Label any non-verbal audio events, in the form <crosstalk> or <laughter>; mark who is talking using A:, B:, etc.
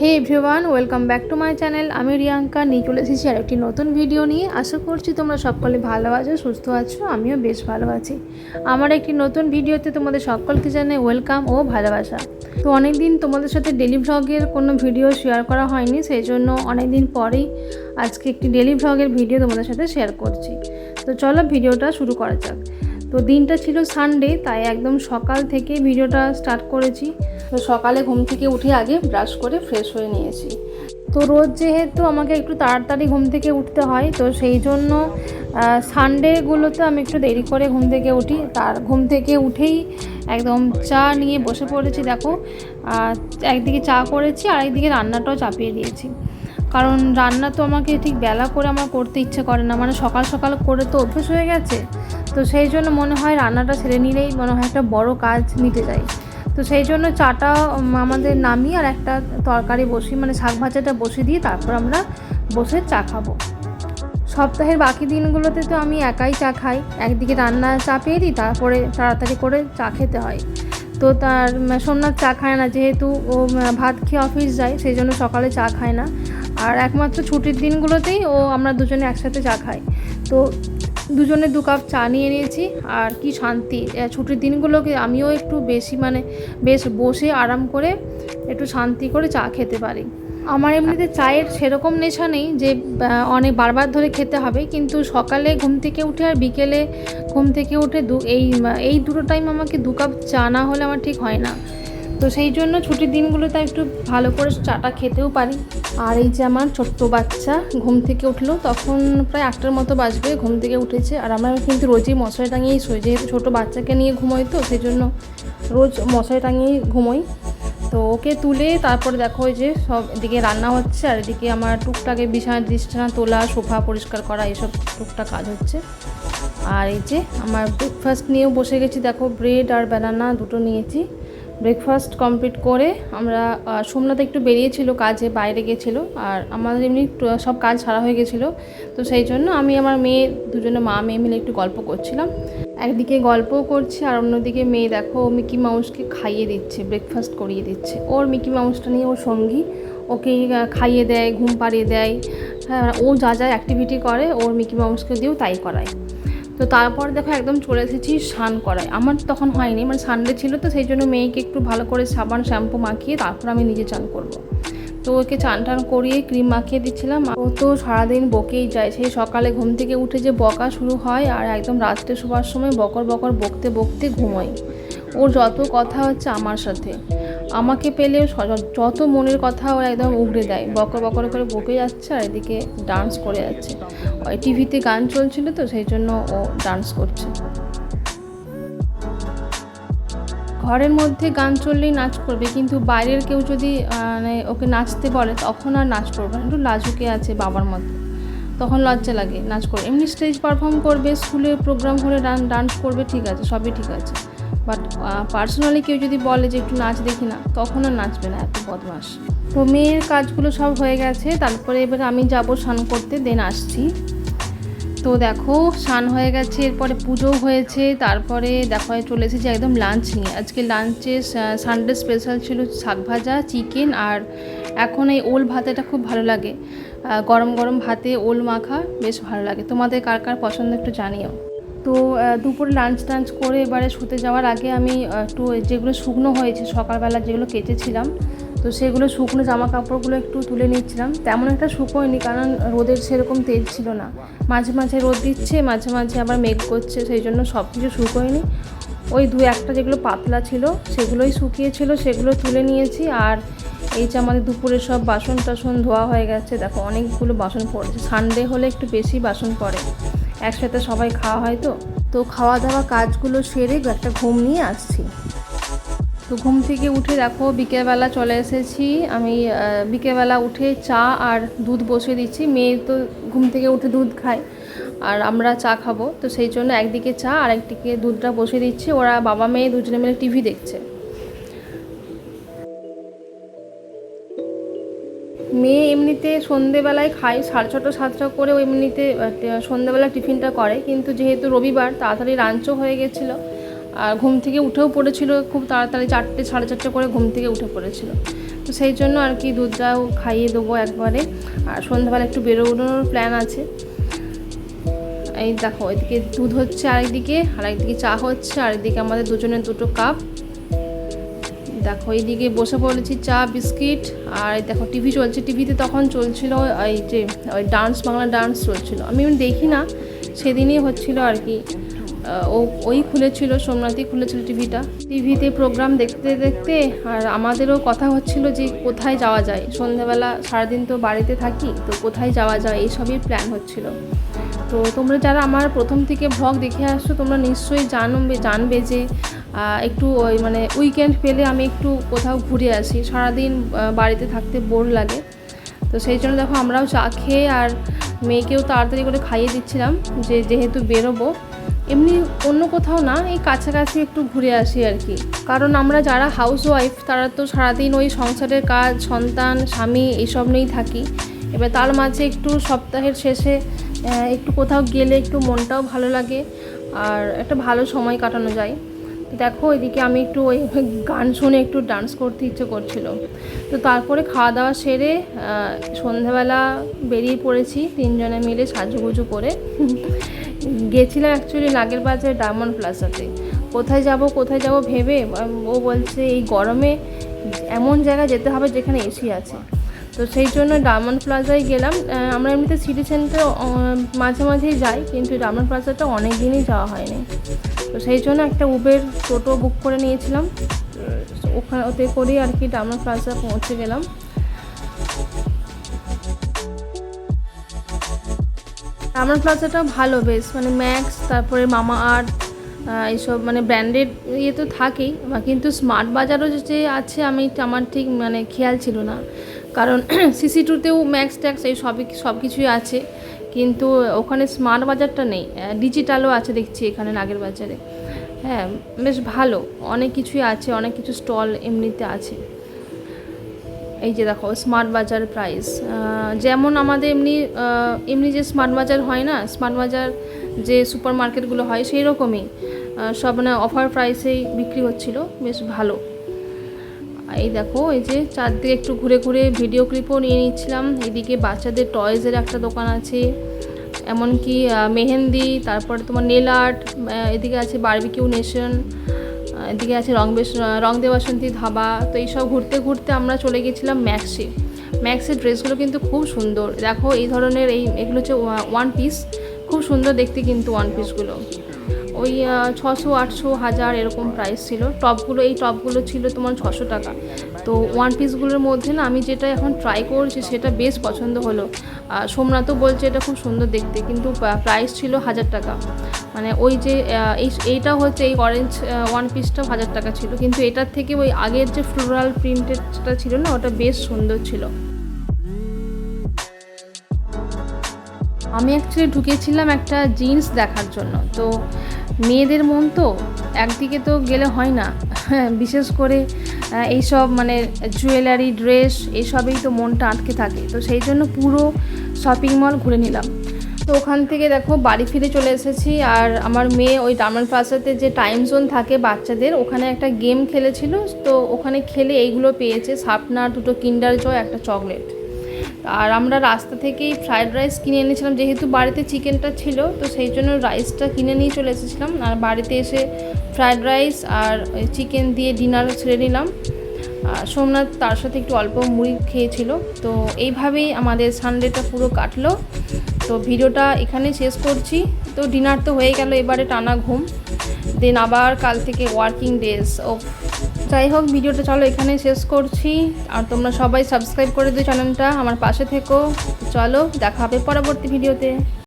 A: Hey everyone welcome back to my channel আমি রিয়াঙ্কা। নিয়ে চলে এসেছি আর একটি নতুন ভিডিও নিয়ে। আশা করছি তোমরা সকলে ভালো আছো, সুস্থ আছো, আমিও বেশ ভালো আছি। আমার একটি নতুন ভিডিওতে তোমাদের সকলকে জানাই ওয়েলকাম ও ভালোবাসা। তো অনেক দিন তোমাদের সাথে ডেলি ভ্লগের কোনো ভিডিও শেয়ার করা হয়নি সেই জন্য অনেক দিন পরেই আজকে একটি ডেলি ভ্লগের ভিডিও তোমাদের সাথে শেয়ার করছি। তো চলো ভিডিওটা শুরু করা যাক। তো দিনটা ছিল সানডে তাই একদম সকাল থেকে ভিডিওটা স্টার্ট করেছি। তো সকালে ঘুম থেকে উঠে আগে ব্রাশ করে ফ্রেশ হয়ে নিয়েছি। তো রোজ যেহেতু আমাকে একটু তাড়াতাড়ি ঘুম থেকে উঠতে হয়, তো সেই জন্য সানডেগুলোতে আমি একটু দেরি করে ঘুম থেকে উঠি। তার ঘুম থেকে উঠেই একদম চা নিয়ে বসে পড়েছি, দেখো। একদিকে চা করেছি, আর একদিকে রান্নাটাও চাপিয়ে দিয়েছি। কারণ রান্না তো আমাকে ঠিক বেলা করে আমার করতে ইচ্ছে করে না মানে সকাল সকাল করে তো অভ্যেস হয়ে গেছে। তো সেই জন্য মনে হয় রান্নাটা ছেড়ে নিলেই মনে হয় একটা বড় কাজ মিটে যায়। তো সেই জন্য চাটা আমাদের নামি আর একটা তরকারি বসি মানে শাক ভাজাটা বসে দিয়ে তারপর আমরা বসে চা খাব। সপ্তাহের বাকি দিনগুলোতে তো আমি একাই চা খাই। একদিকে রান্না চাপিয়ে দিই, তারপরে তাড়াতাড়ি করে চা খেতে হয়। তো তার সোমনাথ চা খায় না, যেহেতু ও ভাত খেয়ে অফিস যায়, সেই জন্য সকালে চা খায় না। আর একমাত্র ছুটির দিনগুলোতেই ও, আমরা দুজনে একসাথে চা খাই। তো দুজনে দু কাপ চা নিয়ে নিয়েছি। আর কি শান্তি ছুটির দিনগুলোকে আমিও একটু বেশি মানে বেশ বসে আরাম করে একটু শান্তি করে চা খেতে পারি। আমার এমনিতে চায়ের সেরকম নেশা নেই যে অনেক বারবার ধরে খেতে হবে। কিন্তু সকালে ঘুম থেকে উঠে আর বিকেলে ঘুম থেকে উঠে দু, এই এই দুটো টাইম আমাকে দু কাপ চা না হলে আমার ঠিক হয় না। তো সেই জন্য ছুটির দিনগুলোতে একটু ভালো করে চাটা খেতেও পারি। আর এই যে আমার ছোট্ট বাচ্চা ঘুম থেকে উঠল, তখন প্রায় আটটার মতো বাজবে, ঘুম থেকে উঠেছে। আর আমরা কিন্তু রোজই মশারি টাঙিয়েই শোই যেহেতু ছোটো বাচ্চাকে নিয়ে ঘুমোই তো, সেই জন্য রোজ মশারি টাঙিয়েই ঘুমোই। তো ওকে তুলে তারপরে দেখো ওই যে সব এদিকে রান্না হচ্ছে, আর এদিকে আমার টুকটাকে বিছানা বিছানা তোলা, সোফা পরিষ্কার করা, এইসব টুকটাক কাজ হচ্ছে। আর এই যে আমার ব্রেকফাস্ট নিয়েও বসে গেছি, দেখো ব্রেড আর ব্যানানা দুটো নিয়েছি। ব্রেকফাস্ট কমপ্লিট করে আমরা সোমনাথ একটু বেরিয়েছিল, কাজে বাইরে গেছিল, আর আমাদের এমনি সব কাজ সারা হয়ে গেছিল। তো সেই জন্য আমি আমার মেয়ে, দুজনে মা, মেয়ে মিলে একটু গল্প করছিলাম। একদিকে গল্পও করছি, আর অন্যদিকে মেয়ে দেখো, মিকি মাউসকে খাইয়ে দিচ্ছে ব্রেকফাস্ট করিয়ে দিচ্ছে। ওর মিকি মাউসটা নিয়ে ওর সঙ্গী, ওকে খাইয়ে দেয়, ঘুম পাড়িয়ে দেয়। হ্যাঁ ও যা যা অ্যাক্টিভিটি করে, ওর মিকি মাউসকে দিয়েও তাই করায়। তো তারপর দেখো একদম চলে এসেছি স্নান করায়। আমার তখন হয়নি মানে সানডে ছিল তো, সেই জন্য মেয়েকে একটু ভালো করে সাবান, শ্যাম্পু মাখিয়ে তারপর আমি নিজে চান করব। তো ওকে চান টান করিয়ে ক্রিম মাখিয়ে দিচ্ছিলাম। ও তো সারাদিন বকেই যায়, সেই সকালে ঘুম থেকে উঠে যে বকা শুরু হয় আর একদম রাত্রে শোবার সময় বকর বকর বকতে বকতে ঘুমোয়। ওর যত কথা হচ্ছে আমার সাথে। আমাকে পেলে যত মনের কথা ওরা একদম উগড়ে দেয়। বকর বকর করে বকে যাচ্ছে আর এদিকে ডান্স করে যাচ্ছে। টিভিতে গান চলছিল তো, সেই জন্য ও ডান্স করছে। ঘরের মধ্যে গান চললেই নাচ করবে, কিন্তু বাইরের কেউ যদি মানে ওকে নাচতে বলে, তখন আর নাচ করবে একটু লাজুকে আছে বাবার মতো। তখন লজ্জা লাগে, নাচ করবে এমনি স্টেজ পারফর্ম করবে, স্কুলে প্রোগ্রাম হলে ডান্স করবে, ঠিক আছে, সবই ঠিক আছে। বাট পার্সোনালি কেউ যদি বলে যে একটু নাচ দেখি না তখন আর নাচবে না, এত বদমাস তো মেয়ের কাজগুলো সব হয়ে গেছে, তারপরে এবার আমি যাব স্নান করতে দেন আসছি। তো দেখো, স্নান হয়ে গেছে, এরপরে পুজো হয়েছে, তারপরে দেখো চলে এসেছি একদম লাঞ্চ নিয়ে। আজকে লাঞ্চে সানডে স্পেশাল ছিল শাক ভাজা চিকেন আর এখন এই ওল ভাতেটা খুব ভালো লাগে। গরম গরম ভাতে ওল মাখা, বেশ ভালো লাগে। তোমাদের কার কার পছন্দ একটু জানিও। তো দুপুরে লাঞ্চ টাঞ্চ করে এবারে শুতে যাওয়ার আগে আমি একটু যেগুলো শুকনো হয়েছে, সকালবেলা যেগুলো কেচেছিলাম, তো সেগুলো শুকনো জামা কাপড়গুলো একটু তুলে নিচ্ছিলাম। তেমন একটা শুকোয়নি কারণ রোদের সেরকম তেজ ছিল না। মাঝে মাঝে রোদ দিচ্ছে, মাঝে মাঝে আবার মেঘ করছে, সেই জন্য সব কিছু শুকোয়নি। ওই দু একটা যেগুলো পাতলা ছিল, সেগুলোই শুকিয়েছিল, সেগুলো তুলে নিয়েছি। আর এই যে আমাদের দুপুরে সব বাসন টাসন ধোয়া হয়ে গেছে, দেখো অনেকগুলো বাসন পড়েছে। সানডে হলে একটু বেশি বাসন পড়ে। একসাথে সবাই খাওয়া হয় তো। তো খাওয়া দাওয়া কাজগুলো সেরে একটা ঘুম নিয়ে আসছি। তো ঘুম থেকে উঠে দেখো বিকেলবেলা চলে এসেছি। আমি বিকেলবেলা উঠে চা আর দুধ বসিয়ে দিচ্ছি। মেয়ে তো ঘুম থেকে উঠে দুধ খায় আর আমরা চা খাব। তো সেই জন্য একদিকে চা আর একদিকে দুধটা বসিয়ে দিচ্ছি। ওরা বাবা মেয়ে দুজনে মিলে টিভি দেখছে। মেয়ে এমনিতে সন্ধেবেলায় খায়, সাড়ে ছটা সাতটা করে এমনিতে সন্ধেবেলা টিফিনটা করে। কিন্তু যেহেতু রবিবার, তাড়াতাড়ি লাঞ্চও হয়ে গেছিল। আর ঘুম থেকে উঠেও পড়েছিল, খুব তাড়াতাড়ি চারটে, সাড়ে চারটে করে ঘুম থেকে উঠে পড়েছিল। তো সেই জন্য আর কি দুধটাও খাইয়ে দেবো একবারে। আর সন্ধ্যাবেলা একটু বেরোনোর প্ল্যান আছে। এই দেখো, ওইদিকে দুধ হচ্ছে আরেকদিকে আর একদিকে চা হচ্ছে, আরেকদিকে আমাদের দুজনের দুটো কাপ দেখো, এইদিকে বসে পড়েছি চা, বিস্কিট, আর দেখো, টিভি চলছে। টিভিতে তখন চলছিল এই যে, ওই ডান্স, বাংলা ডান্স চলছিল। আমি দেখি না, সেদিনই হচ্ছিল আর কি। ও, ওই খুলেছিল, সোমনাথই খুলেছিল টিভিটা। টিভিতে প্রোগ্রাম দেখতে দেখতে, আর আমাদেরও কথা হচ্ছিল যে, কোথায় যাওয়া যায়? সন্ধ্যাবেলা সারাদিন তো বাড়িতে থাকি, তো কোথায় যাওয়া যায়? এইসবই প্ল্যান হচ্ছিল। তো তোমরা যারা আমার প্রথম থেকে ভ্লগ দেখে আসছো, তোমরা নিশ্চয়ই জানবে জানবে যে একটু ওই মানে উইকেন্ড পেলে আমি একটু কোথাও ঘুরে আসি। সারাদিন বাড়িতে থাকতে বোর লাগে। তো সেই জন্য দেখো আমরাও চা খেয়ে আর মেয়েকেও তাড়াতাড়ি করে খাইয়ে দিচ্ছিলাম যে যেহেতু বেরোবো। এমনি অন্য কোথাও না, এই কাছাকাছি একটু ঘুরে আসি আর কি। কারণ আমরা যারা হাউস ওয়াইফ তারা তো সারাদিন ওই সংসারের কাজ, সন্তান, স্বামী এইসব নিয়েই থাকি। এবার তার মাঝে একটু সপ্তাহের শেষে একটু কোথাও গেলে একটু মনটাও ভালো লাগে। আর একটা ভালো সময় কাটানো যায়। দেখো, এদিকে আমি একটু ওই গান শুনে একটু ডান্স করতে ইচ্ছে করছিল। তো তারপরে খাওয়া দাওয়া সেরে সন্ধ্যাবেলা বেরিয়ে পড়েছি তিনজনে মিলে সাজুগুজু করে। গেছিলাম অ্যাকচুয়ালি নাগের বাজার ডায়মন্ড প্লাজাতে কোথায় যাব কোথায় যাব ভেবে, ও বলছে এই গরমে এমন জায়গায় যেতে হবে যেখানে এসি আছে। তো সেই জন্য ডায়মন্ড প্লাজায় গেলাম। আমরা এমনিতে সিটি সেন্টারে মাঝে মাঝেই যাই, কিন্তু ডায়মন্ড প্লাজাটা অনেক দিনই যাওয়া হয়নি। তো সেই জন্য একটা উবের টোটো বুক করে নিয়েছিলাম। ওখানে ওতে করেই আর কি ডায়মন্ড প্লাজা পৌঁছে গেলাম। ডায়মন্ড প্লাজাটা ভালো বেশ মানে ম্যাক্স তারপরে মামা আর্ট এইসব মানে ব্র্যান্ডেড ইয়ে তো থাকেই কিন্তু স্মার্ট বাজারও যে আছে, আমি আমার ঠিক মানে খেয়াল ছিল না। কারণ সিসি টুতেও ম্যাক্স ট্যাক্স এই সবই সব কিছুই আছে। কিন্তু ওখানে স্মার্ট বাজারটা নেই ডিজিটালও আছে দেখছি এখানে নাগের বাজারে। হ্যাঁ বেশ ভালো, অনেক কিছুই আছে, অনেক কিছু স্টল এমনিতে আছে। এই যে দেখো, স্মার্ট বাজার প্রাইস যেমন আমাদের এমনি এমনি যে স্মার্ট বাজার হয় না, স্মার্ট বাজার যে সুপার মার্কেটগুলো হয় সেই রকমই সব মানে অফার প্রাইসেই বিক্রি হচ্ছিল, বেশ ভালো। এই দেখো, এই যে চারদিকে একটু ঘুরে ঘুরে ভিডিও ক্লিপও নিয়ে নিচ্ছিলাম। এদিকে বাচ্চাদের টয়েজের একটা দোকান আছে, এমনকি মেহেন্দি, তারপরে তোমার নেল আর্ট এদিকে আছে বারবিকিউ নেশন এদিকে আছে রং বেশ রং দে বাসন্তী ধাবা। তো এইসব ঘুরতে ঘুরতে আমরা চলে গেছিলাম ম্যাক্সে ম্যাক্সের ড্রেসগুলো কিন্তু খুব সুন্দর। দেখো এই ধরনের এই, এগুলো হচ্ছে ওয়ান পিস খুব সুন্দর দেখতে কিন্তু ওয়ান পিসগুলো ওই ছশো, আটশো, হাজার এরকম প্রাইস ছিল। টপগুলো এই টপগুলো ছিল তোমার ছশো টাকা। তো ওয়ান পিসগুলোর মধ্যে না আমি যেটা এখন ট্রাই করছি সেটা বেশ পছন্দ হলো। সোমনাথও বলছে এটা খুব সুন্দর দেখতে, কিন্তু প্রাইস ছিল হাজার টাকা। মানে ওই যে এই, এইটা হচ্ছে এই অরেঞ্জ ওয়ান পিসটা হাজার টাকা ছিল। কিন্তু এটার থেকে ওই আগের যে ফ্লোরাল প্রিন্টেডটা ছিল না, ওটা বেশ সুন্দর ছিল। আমি অ্যাকচুয়ালি ঢুকেছিলাম একটা জিন্স দেখার জন্য। তো মেয়েদের মন তো একদিকে তো গেলে হয় না। <laughs> বিশেষ করে এইসব মানে জুয়েলারি ড্রেস এইসবেই তো মনটা আটকে থাকে। তো সেই জন্য পুরো শপিং মল ঘুরে নিলাম। তো ওখান থেকে দেখো বাড়ি ফিরে চলে এসেছি। আর আমার মেয়ে ওই ডায়মন্ড প্লাজাতে যে টাইম জোন থাকে বাচ্চাদের, ওখানে একটা গেম খেলেছিল। তো ওখানে খেলে এইগুলো পেয়েছে। সাপনার দুটো কিন্ডার জয় একটা চকলেট আর আমরা রাস্তা থেকেই ফ্রায়েড রাইস কিনে এনেছিলাম, যেহেতু বাড়িতে চিকেনটা ছিল, তো সেই জন্য রাইসটা কিনে নিয়ে চলে এসেছিলাম। আর বাড়িতে এসে ফ্রায়েড রাইস আর চিকেন দিয়ে ডিনার ছেড়ে নিলাম। আর সোমনাথ তার সাথে একটু অল্প মুড়ি খেয়েছিল, তো এইভাবেই আমাদের সানডেটা পুরো কাটলো। তো ভিডিওটা এখানে শেষ করছি। তো ডিনার তো হয়ে গেল, এবারে টানা ঘুম। দেন আবার কাল থেকে ওয়ার্কিং ডেজ ও যাই হোক, ভিডিওটা চলো এখানে শেষ করছি। আর তোমরা সবাই সাবস্ক্রাইব করে দিও চ্যানেলটা আমার পাশে থেকো। চলো, দেখা হবে পরবর্তী ভিডিওতে